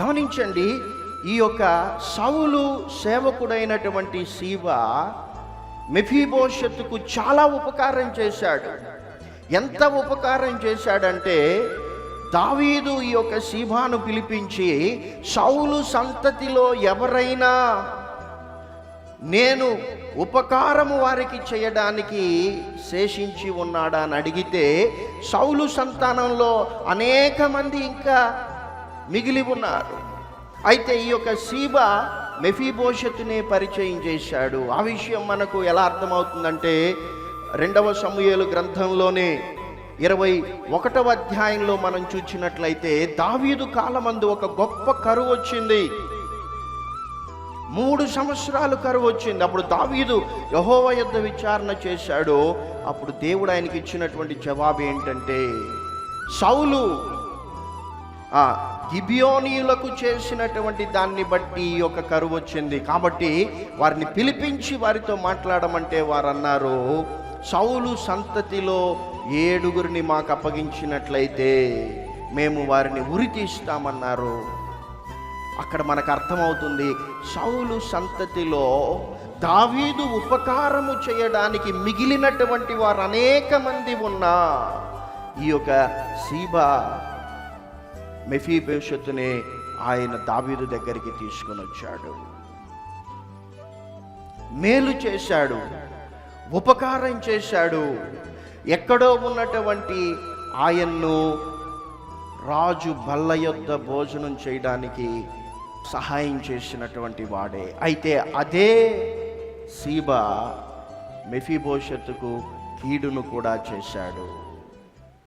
గమనించండి ఈ యొక్క సౌలు సేవకుడైనటువంటి శివ మెఫీభోషత్తుకు చాలా ఉపకారం చేశాడు. ఎంత ఉపకారం చేశాడంటే దావీదు ఈ యొక్క శివాను పిలిపించి సౌలు సంతతిలో ఎవరైనా నేను ఉపకారము వారికి చేయడానికి శేషించి ఉన్నాడా అని అడిగితే సౌలు సంతానంలో అనేక మంది ఇంకా మిగిలి ఉన్నారు అయితే ఈ యొక్క సీబ మెఫీభోషత్తునే పరిచయం చేశాడు. ఆ విషయం మనకు ఎలా అర్థమవుతుందంటే రెండవ సమూహలు గ్రంథంలోనే ఇరవై ఒకటవ అధ్యాయంలో మనం చూచినట్లయితే దావీదు కాలమందు ఒక గొప్ప కరువు వచ్చింది. మూడు సంవత్సరాలు కరువు వచ్చింది. అప్పుడు దావీదు యహోవ యుద్ధ విచారణ చేశాడు. అప్పుడు దేవుడు ఆయనకి ఇచ్చినటువంటి జవాబు ఏంటంటే సౌలు గిబియోనీయులకు చేసినటువంటి దాన్ని బట్టి ఈ యొక్క కరువు వచ్చింది. కాబట్టి వారిని పిలిపించి వారితో మాట్లాడమంటే వారు అన్నారు సౌలు సంతతిలో ఏడుగురిని మాకు అప్పగించినట్లయితే మేము వారిని ఉరి తీస్తామన్నారు. అక్కడ మనకు అర్థమవుతుంది సౌలు సంతతిలో దావీదు ఉపకారము చేయడానికి మిగిలినటువంటి వారు అనేక మంది ఉన్నా ఈ యొక్క సీబా మెఫీభవిష్యత్తునే ఆయన దావీదు దగ్గరికి తీసుకుని వచ్చాడు. మేలు చేశాడు ఉపకారం చేశాడు. ఎక్కడో ఉన్నటువంటి ఆయన్ను రాజు బల్ల యొద్ద భోజనం చేయడానికి సహాయం చేసినటువంటి వాడే. అయితే అదే సీబా మెఫీభోషత్తుకు కీడును కూడా చేశాడు.